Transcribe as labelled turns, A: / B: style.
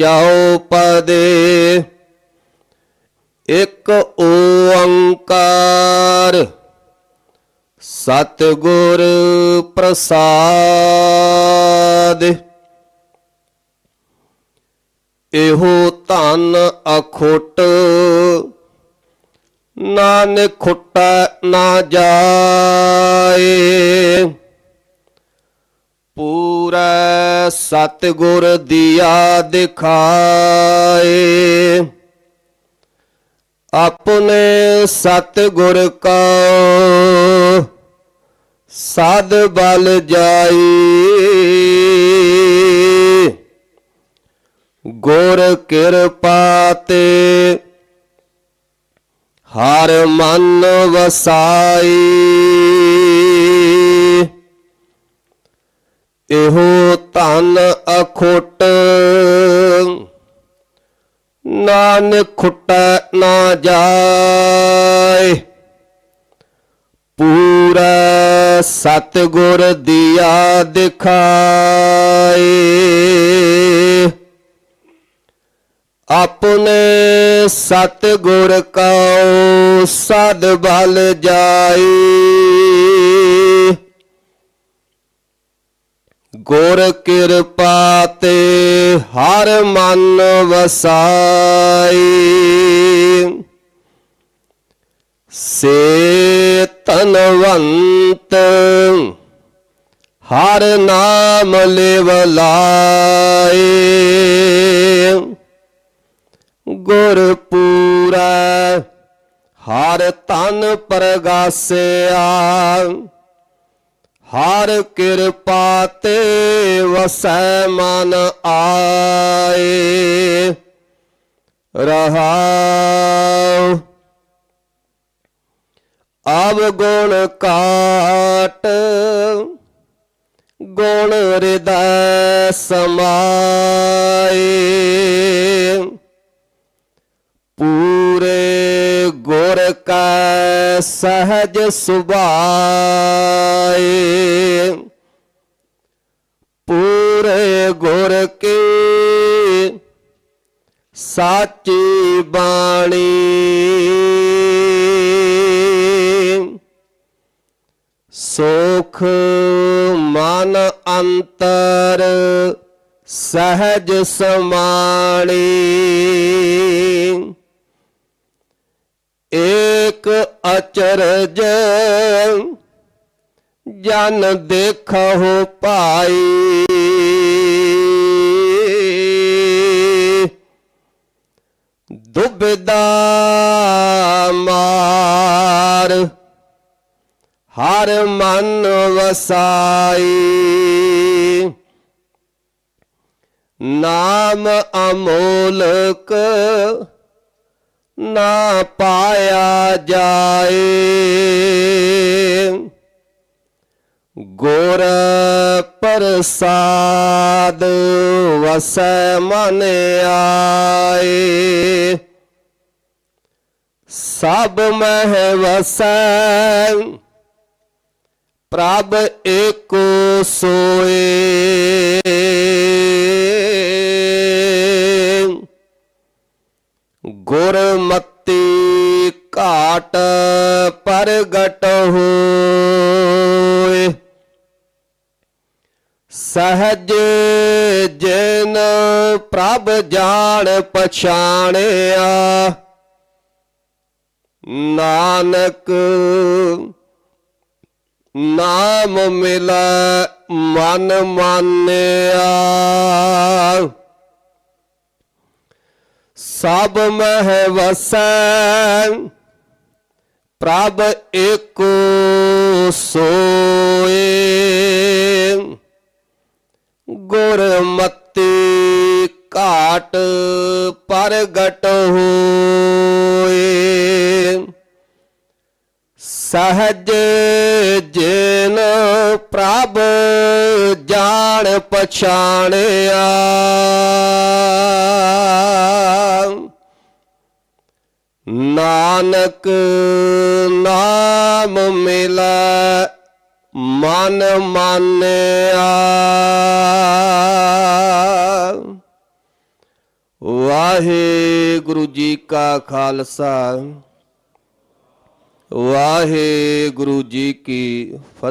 A: ਚਉਪਦੇ ਇੱਕ ਓੰਕਾਰ ਸਤਿਗੁਰ ਪ੍ਰਸਾਦ। ਇਹੋ ਧਨ ਅਖੁੱਟ ਨਾਨਕ ਖੁੱਟਾ ਨਾ ਜਾਏ। ਸਤਿਗੁਰ ਦੀਆ ਦਿਖਾਏ। ਆਪਣੇ ਸਤਿਗੁਰ ਕਾ ਸਾਧ ਬਲ ਜਾਈ। ਗੁਰ ਕਿਰਪਾ ਤੇ ਹਰ ਮਨ ਵਸਾਈ। ਇਹੋ ਧਨ ਅਖੁੱਟ ਨਾਨ ਖੁੱਟਾ ਨਾ ਜਾਏ। ਪੂਰਾ ਸਤਿਗੁਰ ਦੀਆ ਦਿਖਾਏ। ਆਪਣੇ ਸਤਿਗੁਰ ਕਉ ਸਦ ਬਲ ਜਾਈ ਗੁਰ ਕਿਰਪਾ ਤੇ ਹਰ ਮਨ ਵਸਾਈ। ਸੇ ਤਨਵੰਤ ਹਰ ਨਾਮ ਲਿਵਲਾਏ ਗੁਰ ਪੂਰਾ ਹਰ ਤਨ ਪ੍ਰਗਾਸਿਆ। ਹਰ ਕਿਰਪਾ ਤੇ ਵਸੈ ਮਨ ਆਏ। ਰਹਾਉ। ਆਵ ਗੁਣ ਕਾਟ। ਗੁਣ ਹਿਰਦੈ ਸਮਾਏ। ਪੂਰੇ ਗੁਰ ਕੈ ਸਹਜ ਸੁਭਾਏ। ਪੂਰੇ ਗੁਰ ਕੀ ਸਾਚੀ ਬਾਣੀ। ਸੁਖ ਮਨ ਅੰਤਰ ਸਹਜ ਸਮਾਣੀ। ਏਕ ਅਚਰਜ ਜਨ ਦੇਖੋ ਭਾਈ। ਦੁਬਿਦਾ ਮਾਰ ਹਰ ਮਨ ਵਸਾਈ। ਨਾਮ ਅਮੋਲਕ ਨਾ ਪਾਇਆ ਜਾਏ। ਗੁਰ ਪ੍ਰਸਾਦ ਵਸੈ ਮਨ ਆਏ। ਸਭ ਮਹਿ ਵਸੈ, ਪ੍ਰਭ ਏਕੋ ਸੋਏ। ਗੁਰਮਤੀ ਘਾਟ ਪ੍ਰਗਟ ਹੋਏ। ਸਹਜ ਜਨ ਪ੍ਰਭ ਜਾਣ ਪਛਾਣਿਆ, ਨਾਨਕ ਨਾਮ ਮਿਲੈ ਮਨ ਮਾਨਿਆ। ਸਭ ਮਹਿ ਵਸੈ ਪ੍ਰਭ ਏਕੋ ਸੋਏ। ਗੁਰਮਤੀ ਘਾਟ ਪ੍ਰਗਟ ਹੋਏ। ਸਹਜ ਜਿਨ ਪ੍ਰਭ ਜਾਣ ਪਛਾਣਿਆ। ਨਾਨਕ ਨਾਮ ਮਿਲੈ ਮਨ ਮਾਨਿਆ। ਵਾਹਿਗੁਰੂ ਜੀ ਕਾ ਖਾਲਸਾ ਵਾਹਿਗੁਰੂ ਜੀ ਕੀ ਫਤਿਹ।